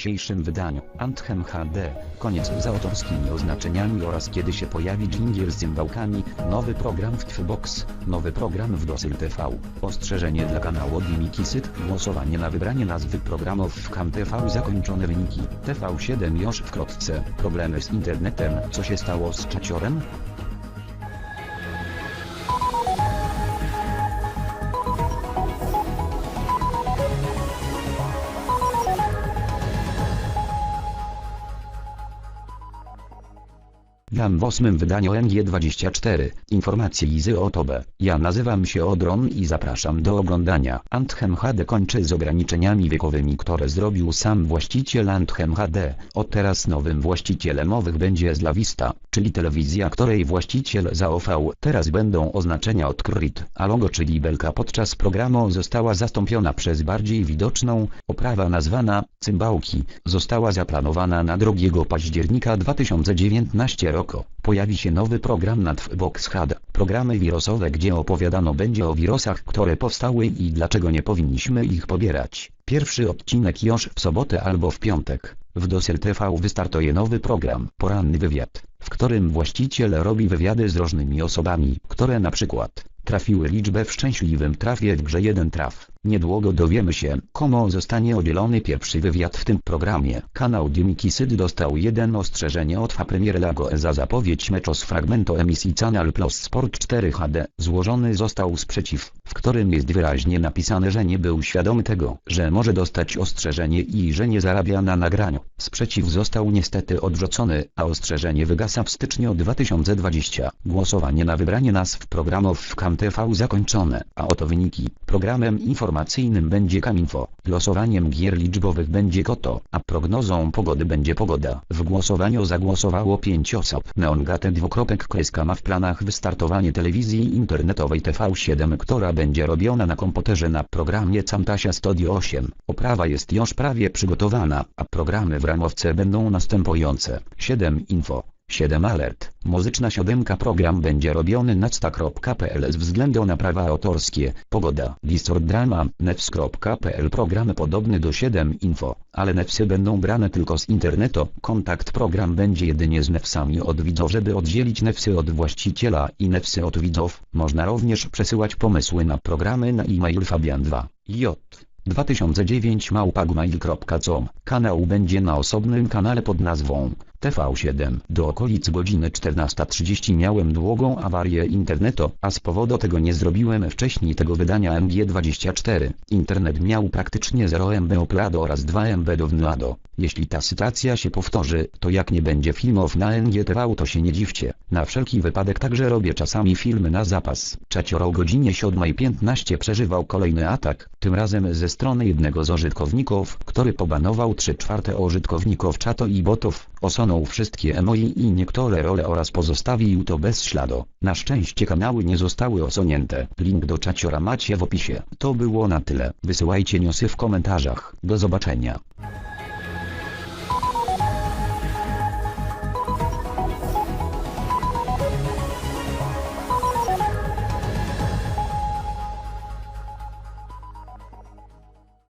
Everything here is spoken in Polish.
dzisiejszym wydaniu. Anthem HD, koniec z autorskimi oznaczeniami oraz kiedy się pojawi dżingiel z cymbałkami, nowy program w Twbox, nowy program w Dosyl TV, ostrzeżenie dla kanału Dimiki Syt, głosowanie na wybranie nazwy programów w KAM TV zakończone wyniki, TV7 już wkrótce, problemy z internetem, co się stało z czaciorem? Witam w ósmym wydaniu NG24, informacje Izy o Tobie. Ja nazywam się Odron i zapraszam do oglądania. Anthem HD kończy z ograniczeniami wiekowymi, które zrobił sam właściciel Anthem HD. Od teraz nowym właścicielem owych będzie Zlawista, czyli telewizja, której właściciel zaufał. Teraz będą oznaczenia od KRIT, a logo czyli belka podczas programu została zastąpiona przez bardziej widoczną, oprawa nazwana cymbałki, została zaplanowana na 2 października 2019 Pojawi się nowy program na Twbox HD, programy wirusowe gdzie opowiadano będzie o wirusach, które powstały i dlaczego nie powinniśmy ich pobierać. Pierwszy odcinek już w sobotę albo w piątek. W Dosel TV wystartuje nowy program, poranny wywiad, w którym właściciel robi wywiady z różnymi osobami, które na przykład trafiły liczbę w szczęśliwym trafie w grze 1 traf. Niedługo dowiemy się, komu zostanie udzielony pierwszy wywiad w tym programie. Kanał Dimiki Syd dostał jeden ostrzeżenie od Premier Lago za zapowiedź meczu z fragmentu emisji Channel Plus Sport 4 HD. Złożony został sprzeciw, w którym jest wyraźnie napisane, że nie był świadomy tego, że może dostać ostrzeżenie i że nie zarabia na nagraniu. Sprzeciw został niestety odrzucony, a ostrzeżenie wygasa w styczniu 2020. Głosowanie na wybranie nazw programów w KAM TV zakończone, a oto wyniki. Programem informacyjnym będzie Kaminfo, losowaniem gier liczbowych będzie Koto, a prognozą pogody będzie pogoda. W głosowaniu zagłosowało 5 osób. Neongate dwukropek ma w planach wystartowanie telewizji internetowej TV7, która będzie robiona na komputerze na programie Camtasia Studio 8. Oprawa jest już prawie przygotowana, a programy w ramowce będą następujące. 7 info. 7 alert. Muzyczna siódemka program będzie robiony na sta.pl z względu na prawa autorskie. Pogoda. Discord drama. Nefs.pl program podobny do 7 info, ale nefsy będą brane tylko z internetu. Kontakt program będzie jedynie z nefsami od widzów, żeby oddzielić nefsy od właściciela i nefsy od widzów. Można również przesyłać pomysły na programy na e-mail fabian2 j 2009 małpagmail.com. Kanał będzie na osobnym kanale pod nazwą TV7. Do okolic godziny 14.30 miałem długą awarię internetu, a z powodu tego nie zrobiłem wcześniej tego wydania MG24. Internet miał praktycznie 0 MB uploadu oraz 2 MB downloadu. Jeśli ta sytuacja się powtórzy, to jak nie będzie filmów na NGTV to się nie dziwcie. Na wszelki wypadek także robię czasami filmy na zapas. Czacioro o godzinie 7.15 przeżywał kolejny atak, tym razem ze strony jednego z użytkowników, który pobanował 3 czwarte użytkowników czatu i botów, usunął wszystkie emoi i niektóre role oraz pozostawił to bez śladu. Na szczęście kanały nie zostały osunięte. Link do czaciora macie w opisie. To było na tyle. Wysyłajcie newsy w komentarzach. Do zobaczenia.